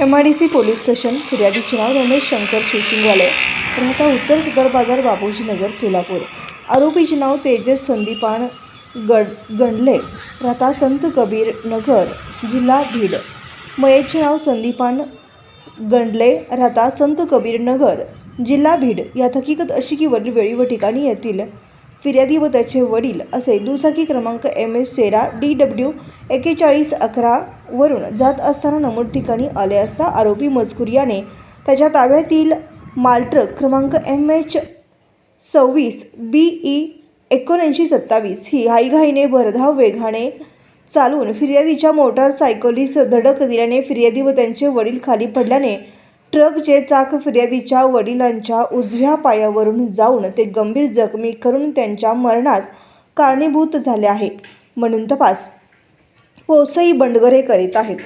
M I D C police station फिर्यादीचे नाव रमेश शंकर शिवशिंगवाले राहता उत्तर सदर बाजार बाबूजी नगर सोलापूर. आरोपीचे नाव तेजस संदीपान गड गणले राहता संत कबीर नगर जिल्हा भीड मयेचे नाव संदीपान गणले राहता संत कबीर नगर जिल्हा भीड या थकीकत अशी की वरील वेळी व ठिकाणी येतील. फिर्यादी व त्याचे वडील असे दुचाकी क्रमांक एम एस तेरा डी डब्ल्यू एक्केचाळीस अकरा वरून जात असताना नमूद ठिकाणी आले असता आरोपी मजकूर याने त्याच्या ताब्यातील मालट्रक क्रमांक एम एच सव्वीस बी ई एकोणऐंशी सत्तावीस ही हाईघाईने भरधाव वेगाने चालवून फिर्यादीच्या मोटारसायकलीस धडक दिल्याने फिर्यादी व त्यांचे वडील खाली पडल्याने ट्रकचे चाक फिर्यादीच्या वडिलांच्या उजव्या पायावरून जाऊन ते गंभीर जखमी करून त्यांच्या मरणास कारणीभूत झाले आहे. म्हणून तपास. पोसई बंडगरे करीत आहेत.